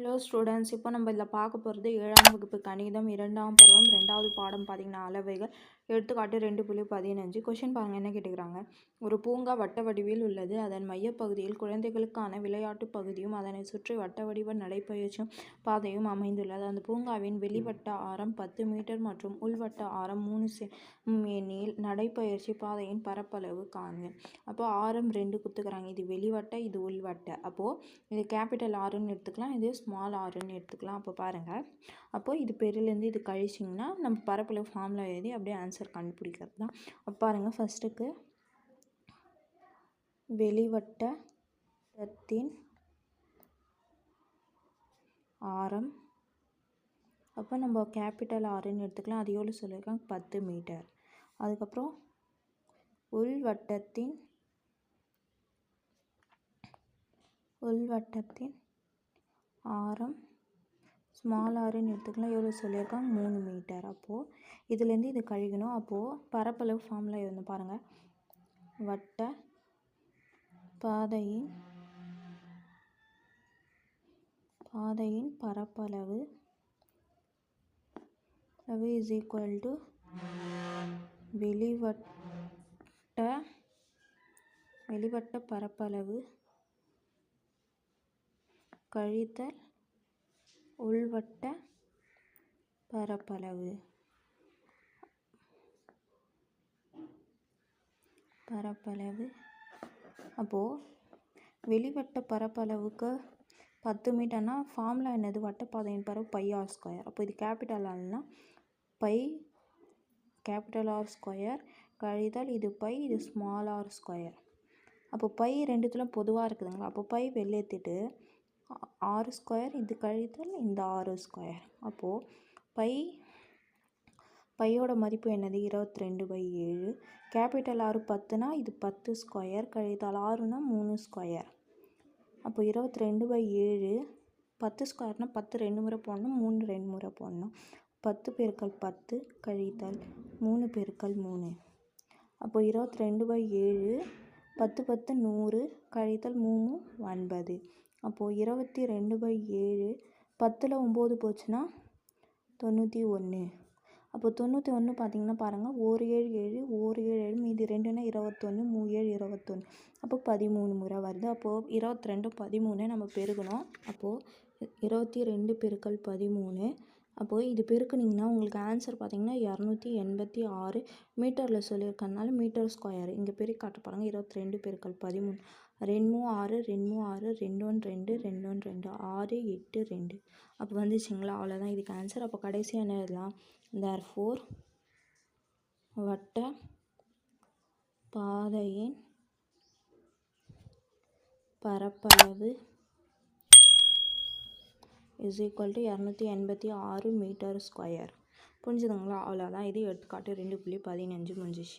Hello students இப்போ நம்ம இதில் பார்க்க போகிறது ஏழாம் வகுப்பு கணிதம் இரண்டாம் பருவம் ரெண்டாவது பாடம் பார்த்திங்கன்னா அளவைகள். எடுத்துக்காட்டு ரெண்டு புள்ளி பதினஞ்சு. கொஷின் பாருங்க என்ன கேட்டுக்கிறாங்க? ஒரு பூங்கா வட்ட வடிவில் உள்ளது. அதன் மையப்பகுதியில் குழந்தைகளுக்கான விளையாட்டு பகுதியும் அதனை சுற்றி வட்ட வடிவ நடைபயிற்சியும் பாதையும் அமைந்துள்ளது. அந்த பூங்காவின் வெளிவட்ட ஆரம் பத்து மீட்டர் மற்றும் உள்வட்ட ஆரம் மூணு எண்ணில் நடைப்பயிற்சி பாதையின் பரப்பளவு காணுங்க அப்போ ஆரம் ரெண்டு குத்துக்கிறாங்க. இது வெளிவட்ட இது உள்வட்ட. அப்போது இது கேபிட்டல் ஆறுன்னு எடுத்துக்கலாம் இது ஸ்மால் ஆறுன்னு எடுத்துக்கலாம். அப்போ பாருங்கள் அப்போது இது பெருலேருந்து இது கழிச்சிங்கன்னா நம்ம பரப்பளவு ஃபார்மில் எழுதி அப்படியே ஆன்சர் கண்டுபிடிக்கிறது தான் அப்போ பாருங்கள் ஃபஸ்ட்டுக்கு வெளிவட்டத்தின் ஆரம். அப்போ நம்ம கேபிட்டல் ஆறுன்னு எடுத்துக்கலாம். அது எவ்வளோ சொல்லியிருக்காங்க பத்து மீட்டர் அதுக்கப்புறம் உள்வட்டத்தின் உள்வட்டத்தின் ஆரம் ஸ்மால் ஆறுன்னு எடுத்துக்கலாம். எவ்வளோ சொல்லியிருக்காங்க மூணு மீட்டர். அப்போது இதுலேருந்து இது கழிக்கணும் அப்போது பரப்பளவு ஃபார்மில் இருந்து பாருங்கள் வட்ட பாதையின் பாதையின் பரப்பளவு அளவு இஸ் ஈக்குவல் டு வெளிவட்ட வெளிவட்ட பரப்பளவு கழித்தல் உள்வட்ட பரப்பளவு. பரப்பளவு. அப்போது வெளிவட்ட பரப்பளவுக்கு பத்து மீட்டர்னா ஃபார்முலா என்னது? வட்டப்பாதையின் பரப்பு பை ஆர் ஸ்கொயர் அப்போ இது கேபிட்டல் ஆல்னா பை கேபிட்டல் ஆர் ஸ்கொயர் கழிதல் இது பை இது ஸ்மால் ஆர் ஸ்கொயர் அப்போ பை ரெண்டுத்துல பொதுவாக இருக்குதுங்களா? அப்போ பை வெளியேற்றிட்டு ஆறு ஸ்கொயர் இது கழித்தல் இந்த ஆறு ஸ்கொயர். அப்போது பை பையோட மதிப்பு என்னது? இருபத்தி ரெண்டு பை ஏழு. கேபிட்டல் ஆறு பத்துனா இது பத்து ஸ்கொயர். கழித்தால் ஆறுனா மூணு ஸ்கொயர். அப்போ இருபத்தி ரெண்டு பை ஏழு பத்து ஸ்கொயர்னால் பத்து ரெண்டு முறை போடணும் மூணு ரெண்டு முறை போடணும். பத்து பெருக்கள் பத்து கழித்தல் மூணு பெருக்கள் மூணு. அப்போ இருபத்தி ரெண்டு பை ஏழு பத்து பத்து நூறு கழித்தல் மூணு ஒன்பது. அப்போது இருபத்தி ரெண்டு பை ஏழு பத்தில் ஒம்பது போச்சுன்னா தொண்ணூற்றி ஒன்று. அப்போ தொண்ணூற்றி ஒன்று பார்த்தீங்கன்னா பாருங்கள் ஒரு ஏழு ஏழு ஒரு ஏழு ஏழு மீதி ரெண்டுன்னா இருபத்தொன்று மூ ஏழு இருபத்தொன்று அப்போ பதிமூணு முறை வருது. அப்போது இருபத்தி ரெண்டு பதிமூணு நம்ம பெருகணும் அப்போது இருபத்தி ரெண்டு பெருக்கல் பதிமூணு. அப்போது இது பெருக்குனிங்கன்னா உங்களுக்கு ஆன்சர் பார்த்தீங்கன்னா இரநூத்தி எண்பத்தி ஆறு மீட்டரில் சொல்லியிருக்கறனால மீட்டர் ஸ்கொயர் இங்கே பெரிய காட்ட பாருங்கள் இருபத்தி ரெண்டு பெருக்கல் பதிமூணு. ரெண்டு ஆறு ரெண்டு மூணு ஆறு ரெண்டு ஒன்று ரெண்டு ரெண்டு ஒன்று ரெண்டு ஆறு எட்டு ரெண்டு. அப்போ வந்துச்சுங்களா? அவ்வளோதான் இதுக்கு ஆன்சர் அப்போ கடைசியாக என்ன எழுதலாம். தேர் ஃபோர் வட்ட பாதையின் பரப்பளவு இஸ் ஈக்குவல் டு இரநூத்தி எண்பத்தி ஆறு மீட்டர் ஸ்கொயர் புரிஞ்சுதுங்களா? அவ்வளோதான் இது எடுத்துக்காட்டு. ரெண்டு புள்ளி பதினஞ்சு முடிஞ்சிச்சு.